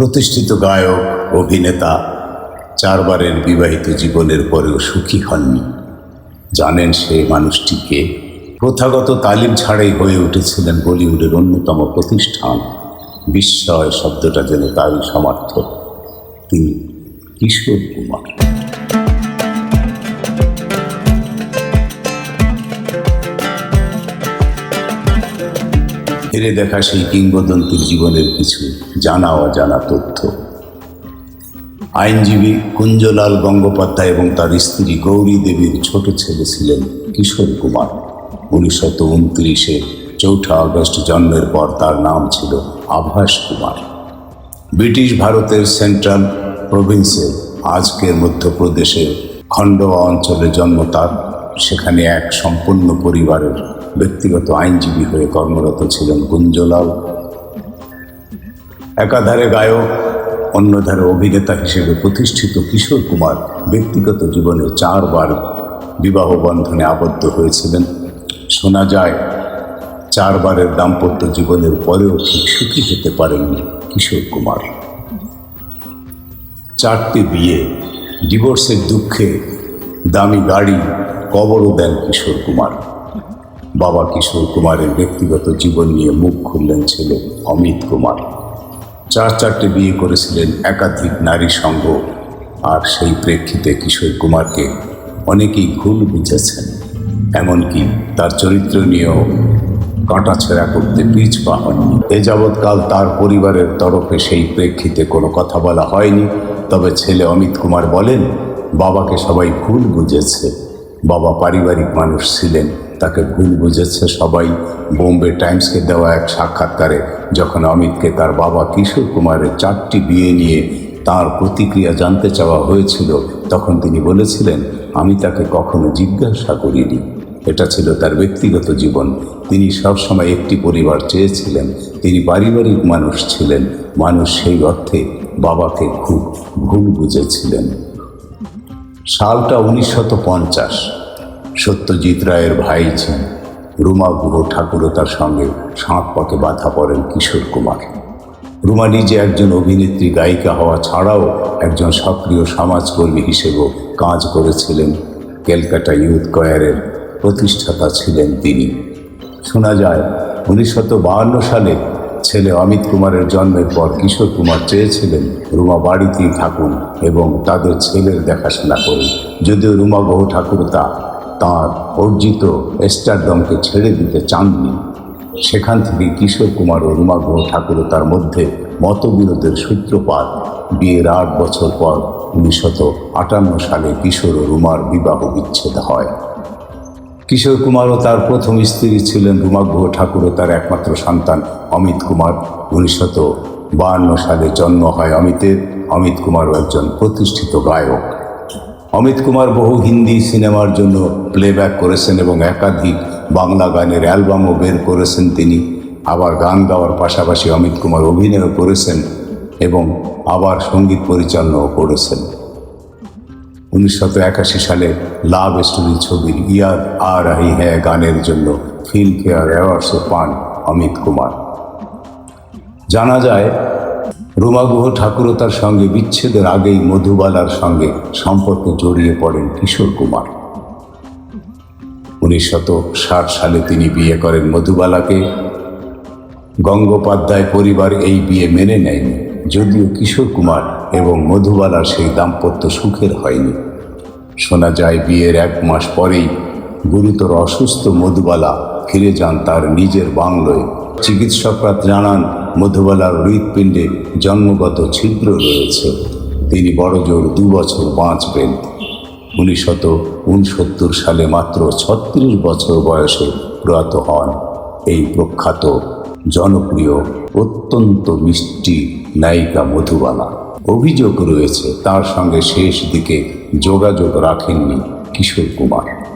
প্রতিষ্ঠিত গায়ক, অভিনেতা, চারবারের বিবাহিত জীবনের পরেও সুখী হননি। জানেন সে মানুষটিকে। প্রথাগত তালিম ছাড়াই হয়ে উঠেছিলেন বলিউডের অন্যতম প্রতিষ্ঠান। বিস্ময় শব্দটা যেন তারই সমার্থক তিনি কিশোর কুমার। ফিরে দেখা সেই কিংবদন্তির জীবনের কিছু জানা অজানা তথ্য। আইনজীবী কুঞ্জলাল গঙ্গোপাধ্যায় এবং তার স্ত্রী গৌরী দেবীর ছোট ছেলে ছিলেন কিশোর কুমার। উনিশশত উনত্রিশে চৌঠা আগস্ট জন্মের পর তার নাম ছিল আভাস কুমার। ব্রিটিশ ভারতের সেন্ট্রাল প্রভিন্সের আজকের মধ্যপ্রদেশের খণ্ডোয়া অঞ্চলে জন্ম তার। সেখানে এক সম্পূর্ণ পরিবারের ব্যক্তিগত আইনজীবী হয়ে কর্মরত ছিলেন গুঞ্জলাল একাধারে গায়ক, অন্যধারে অভিনেতা হিসেবে প্রতিষ্ঠিত কিশোর কুমার ব্যক্তিগত জীবনে চারবার বিবাহ বন্ধনে আবদ্ধ হয়েছিলেন। শোনা যায়, চারবারের দাম্পত্য জীবনের পরেও ঠিক সুখী হতে পারেননি কিশোর কুমার। চারটি বিয়ে, ডিভোর্সের দুঃখে দামি গাড়ি কবরও দেন কিশোর কুমার। বাবা কিশোর কুমারের ব্যক্তিগত জীবন নিয়ে মুখ খুললেন ছেলে অমিত কুমার। চার চারটে বিয়ে করেছিলেন একাধিক নারী সংঘ আর সেই প্রেক্ষিতে কিশোর কুমারকে অনেকেই ভুল বুঝেছেন। এমনকি তার চরিত্র নিয়েও কাটাছেড়া করতে পিছ পা হননি এ যাবৎকাল তার পরিবারের তরফে সেই প্রেক্ষিতে কোনো কথা বলা হয়নি। তবে ছেলে অমিত কুমার বলেন, বাবাকে সবাই ভুল বুঝেছে। বাবা পারিবারিক মানুষ ছিলেন। তাকে ভুল বুঝেছে সবাই। বোম্বে টাইমসকে দেওয়া এক সাক্ষাৎকারে যখন অমিতকে তার বাবা কিশোর কুমারের চারটি বিয়ে নিয়ে তার প্রতিক্রিয়া জানতে চাওয়া হয়েছিল, তখন তিনি বলেছিলেন, আমি তাকে কখনো জিজ্ঞাসা করিনি। এটা ছিল তার ব্যক্তিগত জীবন। তিনি সবসময় একটি পরিবার চেয়েছিলেন। তিনি পারিবারিক মানুষ ছিলেন। মানুষ সেই অর্থে বাবাকে খুব ভুল বুঝেছিলেন। সালটা উনিশশত পঞ্চাশ। সত্যজিৎ রায়ের ভাই ছিলেন। রুমা গুহ ঠাকুরতার সঙ্গে সাঁত পথে বাধা পড়েন কিশোর কুমার। রুমা নিজে একজন অভিনেত্রী, গায়িকা হওয়া ছাড়াও একজন সক্রিয় সমাজকর্মী হিসেবেও কাজ করেছিলেন। ক্যালকাটা ইউথ কয়ারের প্রতিষ্ঠাতা ছিলেন তিনি। শোনা যায় বাহান্ন সালে ছেলে অমিত কুমারের জন্মের পর কিশোর কুমার চেয়েছিলেন রুমা বাড়িতেই থাকুন এবং তাদের ছেলের দেখাশোনা করুন। যদিও রুমা বহু ঠাকুরতা তাঁর অর্জিত স্টারডমকে ছেড়ে দিতে চাননি। সেখান থেকে কিশোর কুমার ও রুমা গুহ ঠাকুরতার মধ্যে মতবিরোধের সূত্রপাত। বিয়ের আট বছর পর উনিশশত আটান্ন সালে কিশোর ও রুমার বিবাহ বিচ্ছেদ হয়। কিশোর কুমার ও তার প্রথম স্ত্রী ছিলেন রুমা গুহ ঠাকুর ও তার একমাত্র সন্তান অমিত কুমার। উনিশশত বাহান্ন সালে জন্ম হয় অমিতের। অমিত কুমারও একজন প্রতিষ্ঠিত গায়ক। অমিত কুমার বহু হিন্দি সিনেমার জন্য প্লেব্যাক করেছেন এবং একাধিক বাংলা গানের অ্যালবামও বের করেছেন তিনি। আবার গান গাওয়ার পাশাপাশি অমিত কুমার অভিনয়ও করেছেন এবং আবার সংগীত পরিচালনাও করেছেন। উনিশশত একাশি সালে লাভ স্টোরি ছবির ইয়ার আ রাহি হ্যাঁ গানের জন্য ফিল্মফেয়ার অ্যাওয়ার্ডসও পান অমিত কুমার। জানা যায় রুমা গুহ ঠাকুরতার সঙ্গে বিচ্ছেদের আগেই মধুবালার সঙ্গে সম্পর্কে জড়িয়ে পড়েন কিশোর কুমার। উনিশশত ষাট সালে তিনি বিয়ে করেন মধুবালাকে। গঙ্গোপাধ্যায় পরিবার এই বিয়ে মেনে নেয়নি, যদিও কিশোর কুমার এবং মধুবালার সেই দাম্পত্য সুখের হয়নি। শোনা যায় বিয়ের এক মাস পরেই গুরুতর অসুস্থ মধুবালা ফিরে যান তার নিজের বাংলোয়। চিকিৎসকরা জানান, মধুবালার হৃৎপিণ্ডে জন্মগত ছিদ্র রয়েছে। তিনি বড়জোর দু বছর বাঁচবেন উনিশশত উনসত্তর সালে মাত্র ছত্রিশ বছর বয়সে প্রয়াত হন। এই প্রখ্যাত, জনপ্রিয়, অত্যন্ত মিষ্টি নায়িকা মধুবালা। অভিযোগ রয়েছে তার সঙ্গে শেষ দিকে যোগাযোগ রাখেননি কিশোর কুমার।